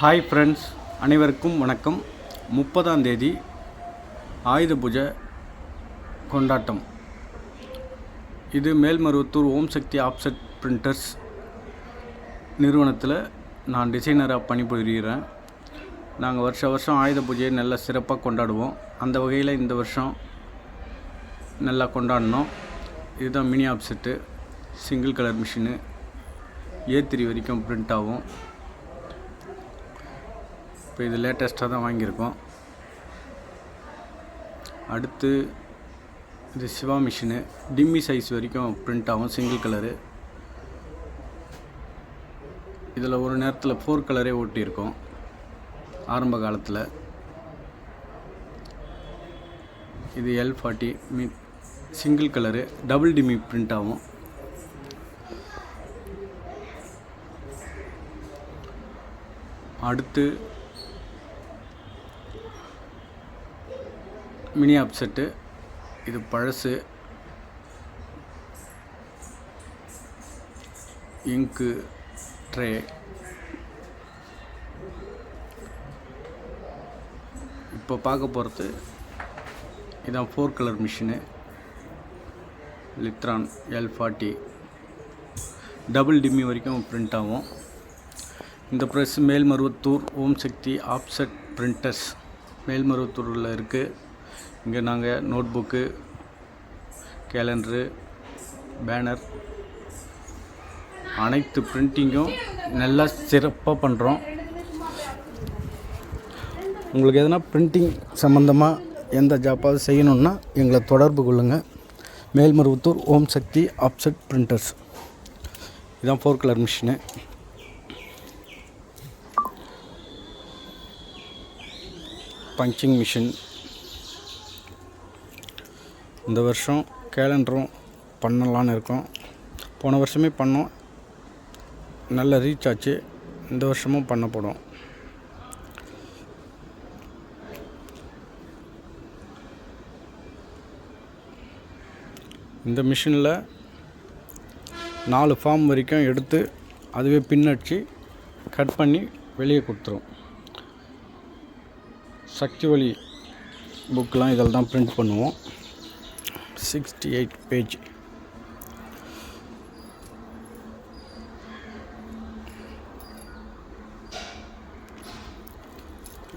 Hi friends அனைவருக்கும் வணக்கம். முப்பதாம் தேதி ஆயுத பூஜை கொண்டாட்டம். இது மேல்மருவத்தூர் ஓம் சக்தி ஆப்செட் பிரிண்டர்ஸ் நிறுவனத்தில் நான் டிசைனராக பணிபுரிகிறேன். நாங்கள் வருஷ வருஷம் ஆயுத பூஜையை நல்லா சிறப்பாக கொண்டாடுவோம். அந்த வகையில் இந்த வருஷம் நல்லா கொண்டாடினோம். இதுதான் mini offset single colour machine A three வரைக்கும் பிரிண்ட் ஆகும். இப்போ இது லேட்டஸ்ட்டாக தான் வாங்கியிருக்கோம். அடுத்து இது சிவா மிஷினு. டிம்மி சைஸ் வரைக்கும் பிரிண்ட் ஆகும் சிங்கிள் கலரு இதில் ஒரு நேரத்தில் ஃபோர் கலரே ஓட்டியிருக்கோம் ஆரம்ப காலத்தில். இது எல் ஃபார்ட்டி மி single colour double demy print ஆகும். அடுத்து மினி அப்செட்டு இது பழசு இங்கு ட்ரே. இப்போ பார்க்க போகிறது இதான் four colour machine. Lithrone L forty double demy வரைக்கும் பிரிண்ட் ஆகும். இந்த press Melmaruvathur Om Sakthi offset printers மேல்மருவத்தூரில் இருக்குது இங்கே நாங்கள் நோட் புக்கு கேலண்டரு பேனர் அனைத்து பிரிண்டிங்கும் நல்லா சிறப்பாக பண்ணுறோம். உங்களுக்கு எதனா பிரிண்டிங் சம்மந்தமாக எந்த ஜாப்பாவது செய்யணுன்னா எங்களை தொடர்பு கொள்ளுங்கள் மேல்மருவத்தூர் ஓம் சக்தி ஆப்செட் பிரிண்டர்ஸ். இதுதான் four colour machine. Punching machine. இந்த வருஷம் கேலண்டரும் பண்ணலான்னு இருக்கோம். போன வருஷமே பண்ணோம். நல்ல ரீச் ஆச்சு. இந்த வருஷமும் பண்ணப்படும் இந்த மிஷினில் நாலு ஃபார்ம் வரைக்கும் எடுத்து அதுவே பின்னடிச்சு கட் பண்ணி வெளியே கொடுத்துரும். சக்தி வழி புக்கெலாம் இதில் தான் பிரிண்ட் பண்ணுவோம். சிக்ஸ்டி எயிட் பேஜ்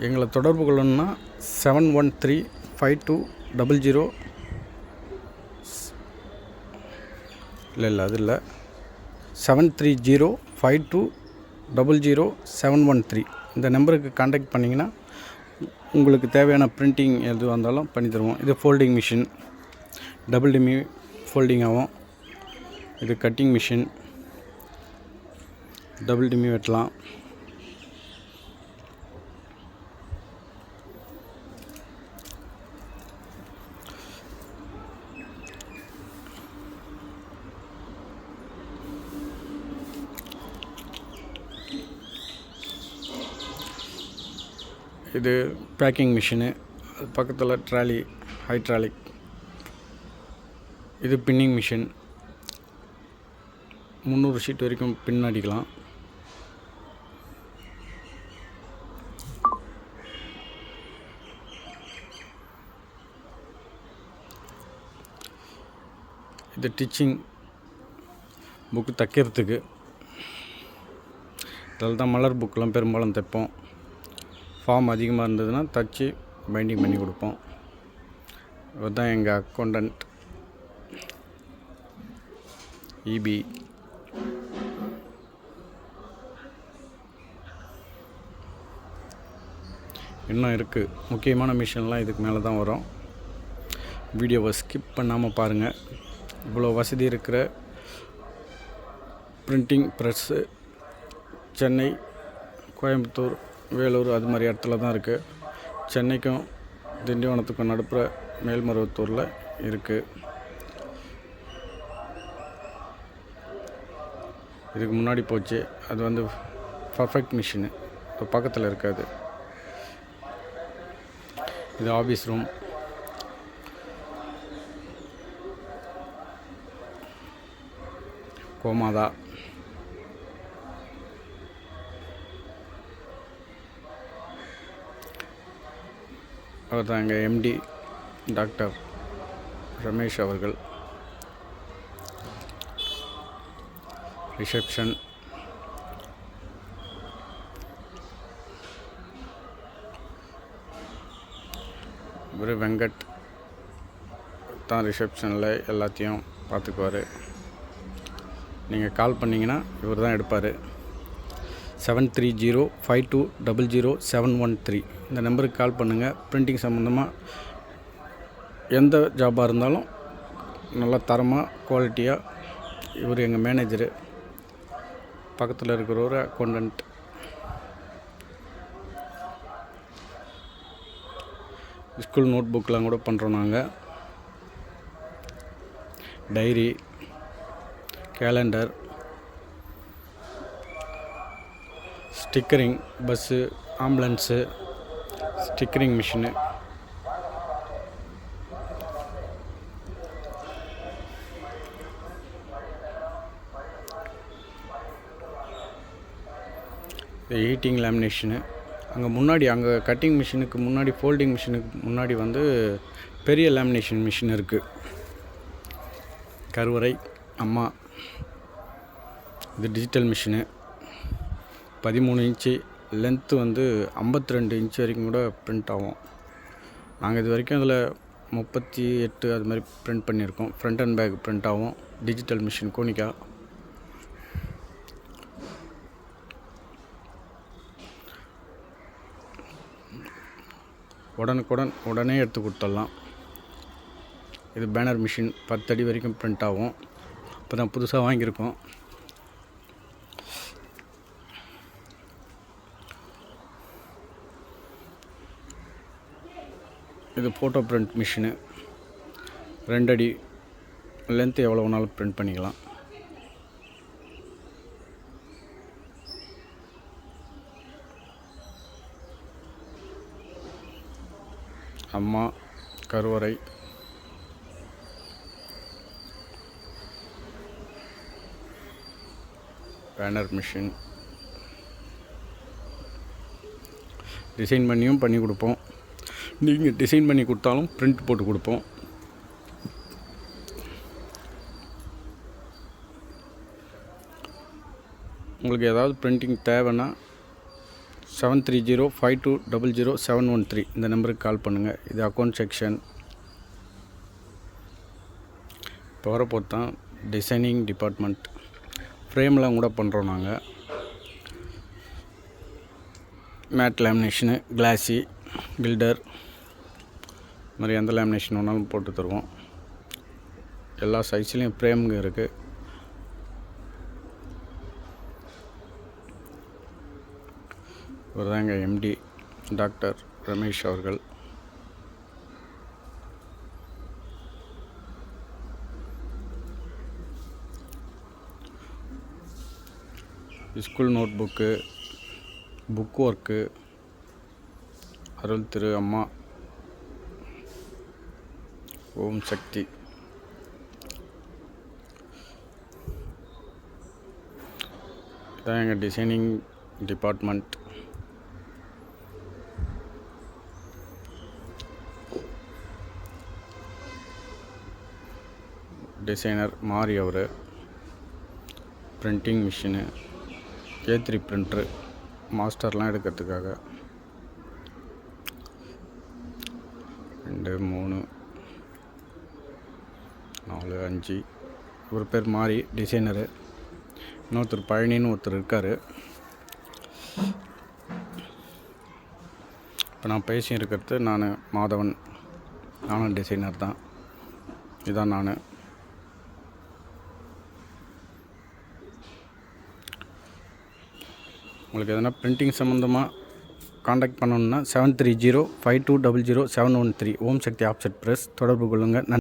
எங்களை தொடர்பு கொள்ளணும்னா seven one three five two double zero இல்லை இல்லை அது இல்லை. Seven three zero five two double zero seven one three இந்த நம்பருக்கு காண்டாக்ட் பண்ணிங்கன்னா உங்களுக்கு தேவையான பிரிண்டிங் எதுவாக இருந்தாலும் பண்ணி தருவோம். இது folding machine double demy folding ஆகும். இது கட்டிங் மிஷின். டபுள் டிமி வெட்டலாம். இது பேக்கிங் மிஷினு அது பக்கத்தில் ட்ராலி ஹைட்ராலிக் இது பின்னிங் மிஷின். முந்நூறு ஷீட் வரைக்கும் பின் அடிக்கலாம். இது டிச்சிங் புக்கு தைக்கிறதுக்கு. இதில் தான் மலர் புக்கெலாம் பெரும்பாலும் தைப்போம். ஃபார்ம் அதிகமாக இருந்ததுன்னா தைச்சி பைண்டிங் பண்ணி கொடுப்போம். இவர் தான் எங்கள் அக்கௌண்டன்ட் இபி இன்னும் இருக்குது முக்கியமான மிஷின்லாம் இதுக்கு மேலே தான் வரும். வீடியோவை ஸ்கிப் பண்ணாமல் பாருங்கள் இவ்வளோ வசதி இருக்கிற பிரிண்டிங் ப்ரெஸ்ஸு சென்னை கோயம்புத்தூர் வேலூர் அது மாதிரி இடத்துல தான் இருக்குது சென்னைக்கும் திண்டிவனத்துக்கும் நடுப்புற மேல்மருவத்தூரில் இருக்குது இதுக்கு முன்னாடி போச்சு. அது வந்து பர்ஃபெக்ட் மிஷினு இப்போ பக்கத்தில் இருக்காது. இது ஆஃபீஸ் ரூம் கோமாதா. அவர் தான் எங்கள் எம்டி டாக்டர் ரமேஷ் அவர்கள். ரிசப்ஷன். இவர் வெங்கட் தான் ரிசப்ஷனில் எல்லாத்தையும் பார்த்துக்குவார். நீங்கள் கால் பண்ணிங்கன்னா இவர் தான் எடுப்பார். Seven three zero five two double zero seven one three இந்த நம்பருக்கு கால் பண்ணுங்கள் பிரிண்டிங் சம்மந்தமாக எந்த ஜாபாக இருந்தாலும் நல்லா தரமாக குவாலிட்டியாக இவர் எங்கள் மேனேஜரு பக்கத்தில் இருக்கிறவர் அக்கௌண்டன்ட் ஸ்கூல் நோட் புக்கெலாம் கூட பண்ணுறோம் நாங்கள் diary calendar stickering bus ambulance stickering machine. Heating lamination அங்கே முன்னாடி அங்கே கட்டிங் மிஷினுக்கு முன்னாடி ஃபோல்டிங் மிஷினுக்கு முன்னாடி வந்து பெரிய லேமினேஷன் மிஷின் இருக்குது கருவறை அம்மா. இது டிஜிட்டல் மிஷினு பதிமூணு இன்ச்சு லென்த்து வந்து ஐம்பத்தி ரெண்டு இன்ச்சு வரைக்கும் கூட பிரிண்ட் ஆகும். நாங்கள் இது வரைக்கும் அதில் முப்பத்தி எட்டு அது மாதிரி பிரிண்ட் பண்ணியிருக்கோம். ஃப்ரண்ட் அண்ட் பேக் பிரிண்ட் ஆகும். டிஜிட்டல் மிஷின் கோனிக்கா உடனுக்குடன் உடனே எடுத்து கொடுத்துடலாம். இது பேனர் மிஷின் பத்தடி வரைக்கும் பிரிண்ட் ஆகும். இப்போ தான் புதுசாக வாங்கியிருக்கோம். இது ஃபோட்டோ பிரிண்ட் மிஷினு ரெண்டடி லென்த் எவ்வளோ வேணாலும் பிரிண்ட் பண்ணிக்கலாம். அம்மா கருவறை. Banner machine. டிசைன் பண்ணியும் பண்ணி கொடுப்போம். நீங்கள் டிசைன் பண்ணி கொடுத்தாலும் பிரிண்ட் போட்டு கொடுப்போம். உங்களுக்கு ஏதாவது பிரிண்டிங் தேவைன்னா seven three zero five two double zero seven one three இந்த நம்பருக்கு கால் பண்ணுங்கள் இது அக்கௌண்ட் செக்ஷன் இப்போ வரப்போது தான் டிசைனிங் டிபார்ட்மெண்ட் ஃப்ரேம்லாம் கூட பண்ணுறோம் நாங்கள் மேட் லேமினேஷனு கிளாஸி பில்டர் மாதிரி எந்த லேமினேஷன் வேணாலும் போட்டு தருவோம். எல்லா சைஸ்லேயும் ஃப்ரேமுங்க இருக்குது இவர் தாங்க எம்டி டாக்டர் ரமேஷ் அவர்கள். School note book book work Arul Thiru Amma Om Sakthi. இதான் எங்கள் டிசைனிங் டிபார்ட்மெண்ட் டிசைனர் மாறி அவர். Printing machine A three printer மாஸ்டர்லாம் எடுக்கிறதுக்காக. ரெண்டு மூணு நாலு அஞ்சு. ஒரு பேர் மாறி டிசைனரு. இன்னொருத்தர் பழனின்னு ஒருத்தர் இருக்கார். இப்போ நான் பேசி இருக்கிறது நான் மாதவன். நானும் டிசைனர் தான். இதான் நான். உங்களுக்கு எதனா பிரிண்டிங் சம்மந்தமாக காண்டாக்ட் பண்ணணுன்னா seven three zero five two double zero seven one three Om Sakthi offset press தொடர்பு கொள்ளுங்கள் நன்றி.